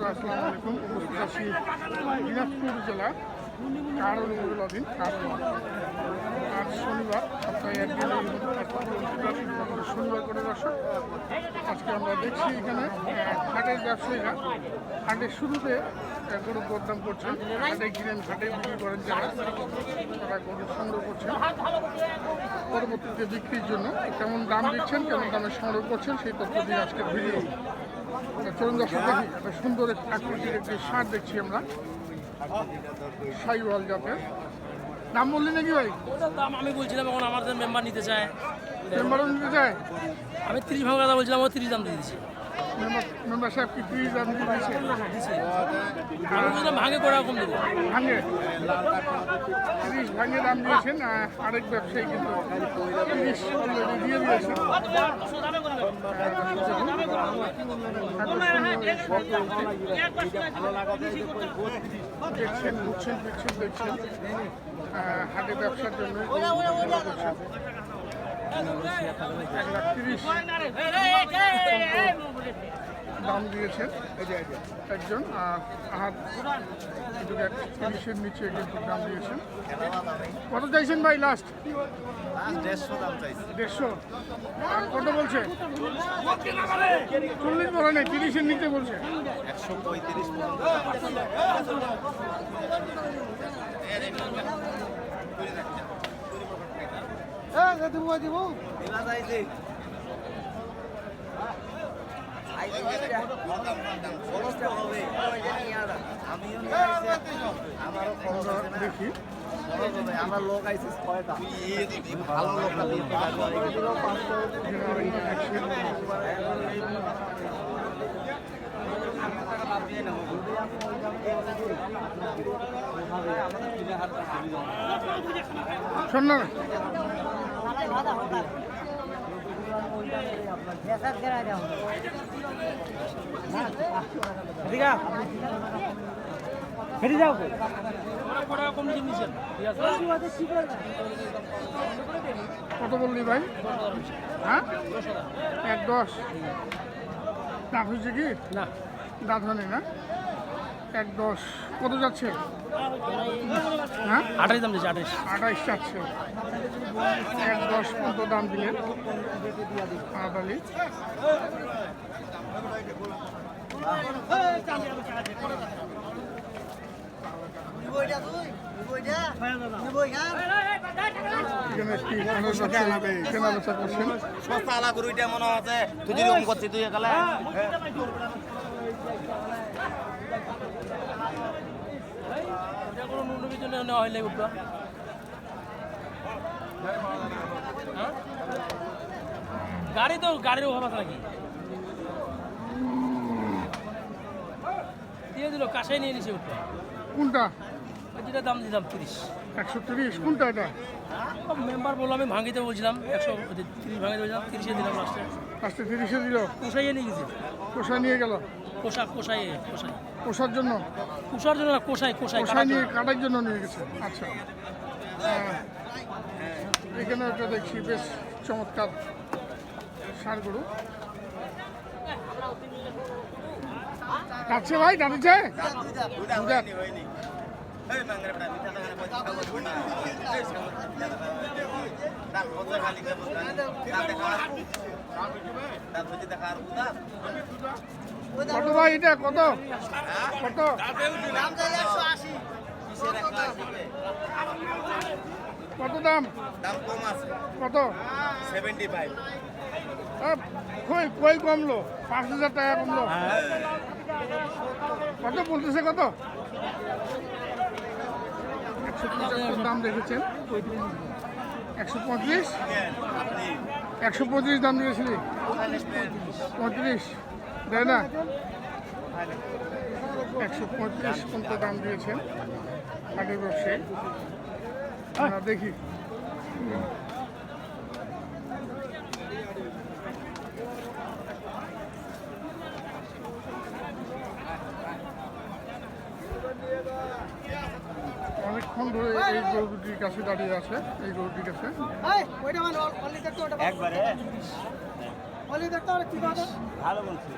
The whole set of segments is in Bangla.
দর্শক জেলা শনিবার শনিবার করে আজকে আমরা দেখছি এখানে হাটের শুরুতে গরু দরদাম করছেন হাটে কিনেন হাটে বিক্রি করেন যারা, তারা গরু সংগ্রহ করছেন। পরবর্তীতে বিক্রির জন্য কেমন দাম দিচ্ছেন, কেমন দামে সংগ্রহ করছেন, সেই তথ্য দিয়ে আজকে ভিডিও। চলুন দর্শক দেখি একটা সুন্দর আকৃতির একটি সার দেখছি আমরা। সাইওয়াল জাতের। দাম বললি নাকি ভাই? ওটার দাম আমি বলছিলাম এখন আমাদের মেম্বার নিতে চায়। মেম্বারও নিতে চায়? আমি তিরিশ ভাঙা কথা বলছিলাম ও ত্রিশ দাম দিয়ে দিচ্ছি। মেম্বার মেম্বার কি ত্রিশ আমি বলছিলাম ভাঙে করে কম দেবো ভাঙে। তিরিশ ভাঙে দাম দিয়েছেন আরেক ব্যবসায়ী কিন্তু তিরিশ দিয়ে দিয়েছেন দেখছেন বুঝছেন দেখছেন আহ, হাটে ব্যবসার জন্য তিরিশ দাম দিয়েছেন। একজন আর হাত তিরিশের নিচে দাম দিয়েছেন। কত চাইছেন ভাই লাস্ট দেড়শো। আর কত বলছে? চল্লিশ বলে নেই, তিরিশের নিচে বলছে। একশো পঁয়ত্রিশ খরচ আছে না। দেখি। আমার লোক আইসিস শোন নিচ্ছেন ঠিক কত বললি ভাই হ্যাঁ এক দশ দাঁত হয়েছে কি? না। দাঁত হয়নি না? এক দশ। কত যাচ্ছে? হ্যাঁ? আঠাশ দাম দিয়েছে আঠাশ। আঠাইশ যাচ্ছে। এক দশ কত দাম দিলেন। আদালি সস্তা আলা গরুইটা মনে আছে। তুই যেরকম করছিস তুই একালে এটা কোনো নুনবির জন্য নেওয়া হইলে উঠবা হ্যাঁ? গাড়ি তো গাড়ির অভাব আছে নাকি? দিয়ে দিল কাশাই নিয়ে নিছে উঠবা কোনটা? যেটা দাম দিলাম তিরিশ। একশো তিরিশ কোনটা এটা? মেম্বার বলল আমি ভাঙিতে বলছিলাম একশো তিরিশ ভাঙিতে বলছিলাম তিরিশে দিলাম লাস্টে আজকে তিরিশে দিল? কোষাইয়ে নিয়ে গেছে। কোষা নিয়ে গেল? কোষা কোষাই কোষাই কোষার জন্য? কোষার জন্য না কোষাই কোষাই কোষা নিয়ে কাটার জন্য নিয়ে গেছে। আচ্ছা। হ্যাঁ। এখানে একটা দেখছি বেশ চমৎকার সার গরু। যাচ্ছে ভাই দাঁড়িয়েছে দুধ কত ভাই এটা? কত? কত? কত দাম? দাম কম আছে কত? সেভেন্টি ফাইভ কই কই কমলো? পাঁচ হাজার টাকা কমলো। কত বলতেছে কত? একশো পঁচাত্তর দাম রেখেছেন একশো পঁয়ত্রিশ? একশো পঁয়ত্রিশ দাম দিয়েছিলি? পঁয়ত্রিশ। দেয় না? একশো পঁয়ত্রিশ পর্যন্ত দাম দিয়েছেন হাটের ব্যবসায়ী আমরা দেখি। অনেকক্ষণ ধরে এই গরুটির কাছে দাঁড়িয়ে আছে এই গরুটির কাছে। একবারে? ভালো বলছি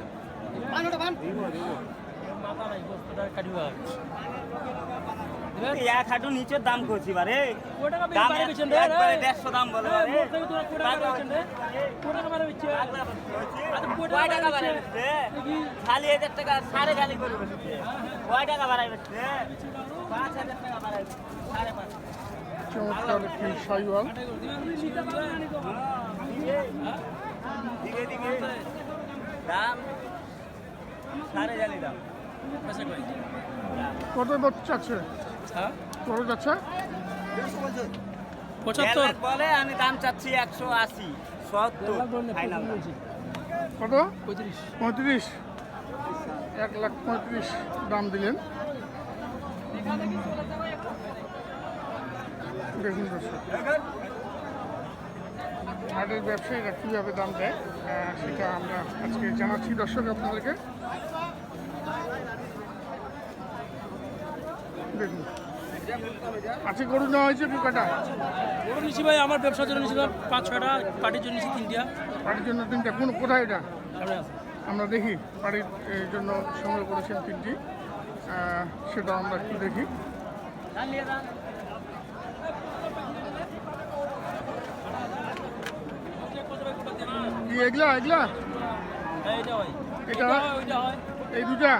এক হাঁটু নিচের দাম করছি বারে। দাম একবারে দেড়শো দাম বলে কয় টাকা বেচছে? আচ্ছা, বাড়াই। খালি হাজার টাকা সাড়ে খালি করে কয় টাকা বাড়াই পাঁচ হাজার টাকা বাড়াই সাড়ে পাঁচ। চমৎকার একটি দাম সাড়ে জানি দাম পয়সা কয়? কত বছর যাচ্ছে? হ্যাঁ? কত যাচ্ছে? পঁচাত্তর। বলে আমি দাম চাচ্ছি একশো আশি সত্তর ফাইনাল কত? পঁয়ত্রিশ। পঁয়ত্রিশ। এক লাখ পঁয়ত্রিশ দাম দিলেন। দেখুন হাটের ব্যবসায়ীরা কীভাবে দাম দেয় সেটা আমরা আজকে জানাচ্ছি দর্শক আপনাদেরকে। দেখুন। আজকে গরু নেওয়া হয়েছে পোকাটা ওটা নিচ্ছি ভাই আমার ব্যবসার জন্য নিয়েছিলাম পাঁচ ছয়টা পার্টির জন্য নিচ্ছি তিনটা। বাড়ির জন্য তিনটা। কোন কোথায় এটা? আমরা দেখি বাড়ির জন্য সংগ্রহ করেছেন তিনটি। সেটা আমরা একটু দেখি। এগুলা এগুলা? এটা? এই দুটা?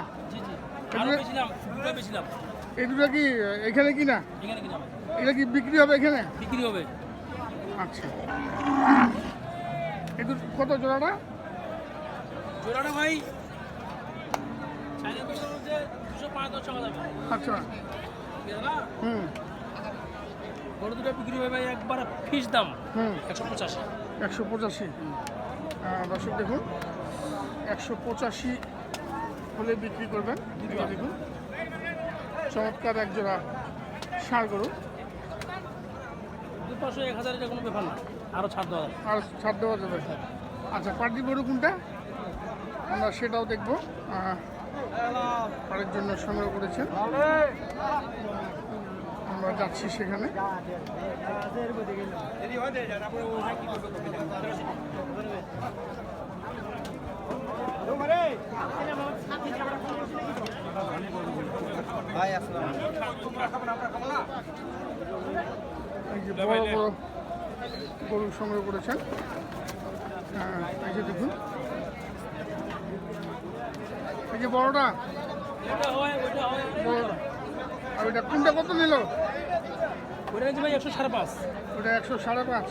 দুটো এই দুটা কি এখানে কি না? এগুলা কি বিক্রি হবে এখানে? বিক্রি হবে আচ্ছা। এই দু কত জোড়াটা? জোড়াটা ভাই আচ্ছা। না হুম। গরু দুটো বিক্রি হবে ভাই একবার ফিস দাম হুম। একশো পঁচাশি। একশো পঁচাশি। দর্শক দেখুন একশো পঁচাশি হলে বিক্রি করবেন। দেখুন। চমৎকার এক জোড়া ষাঁড় গরু। এক হাজার এটা কোনো ব্যাপার না। আরও ছাড় দেওয়া আর ছাড় দেওয়া যাবে। আচ্ছা পার্টি গরু কোনটা? আমরা সেটাও দেখব। জন্য সংগ্রহ করেছেন। আমরা যাচ্ছি সেখানে। ভাই আসসালাম এই যে বড় বড় গরু সংগ্রহ করেছেন। হ্যাঁ, এই যে দেখুন। এই যে বড়টা। এটা হয় ওইটা হয় বড়। আর ওইটা কোনটা কত নিল? নিচ্ছি ভাই একশো সাড়ে পাঁচ। ওটা একশো সাড়ে পাঁচ।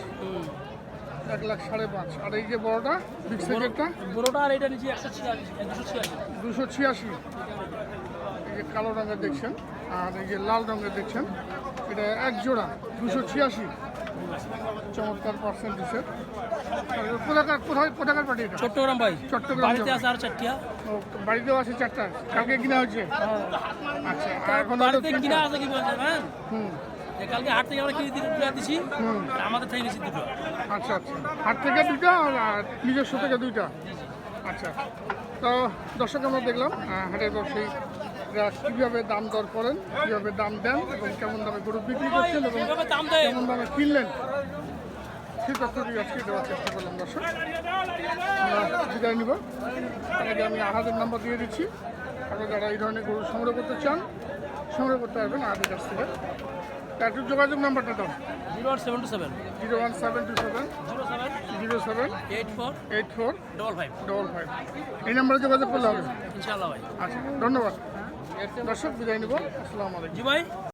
এক লাখ সাড়ে পাঁচ। আর এই যে বড়টা বিগ সাইজেরটা বড়োটা আর এটা নিচ্ছি একশো ছিয়াশি দুশো ছিয়াশি। এই যে কালো রঙের দেখছেন আর এই যে লাল রঙের দেখছেন এটা এক জোড়া দুশো ছিয়াশি। চমৎকার পার্সেন্টেজের কোথাকার কোথায় কোথাকার পার্টি এটা? চট্টগ্রাম ভাই। চট্টগ্রাম বাড়িতে আছে আর চারটিয়া। বাড়িতেও আছে চারটা? কালকে কিনা আচ্ছা এখন হলো বাড়িতে তিনটা। কিনা আছে কি বলছেন হ্যাঁ? হুম। কালকে হাট থেকে আমরা কিনে তুলে দিছি? আমাদের থেকে নিচ্ছি দুটো। আচ্ছা আচ্ছা। হাট থেকে দুইটা আর নিজস্ব থেকে দুইটা? আচ্ছা তো দর্শক আমরা দেখলাম হাটের ব্যবসায়ীরা কীভাবে দাম দর করেন কীভাবে দাম দেন এবং কেমন দামে গরু বিক্রি করছেন এবং কেমন দামে কিনলেন সেই তথ্যটি আজকে দেওয়ার চেষ্টা করলাম দর্শক। আমরা বিদায় নিব। তার আমি আহাদের নাম্বার দিয়ে দিচ্ছি। আপনারা যারা এই ধরনের গরু সংগ্রহ করতে চান সংগ্রহ করতে পারবেন আহাদের কাছ থেকে। তার যোগাযোগ নাম্বারটা দাও। Zero one seven two seven. Zero one seven two seven. Zero seven. Zero seven. Eight four. Eight four double five. Double five এই নাম্বারে যোগাযোগ করলে হবে। ইনশাআল্লাহ ভাই। আচ্ছা ধন্যবাদ। দর্শক বিদায় নিব। আসসালামু আলাইকুম। জি ভাই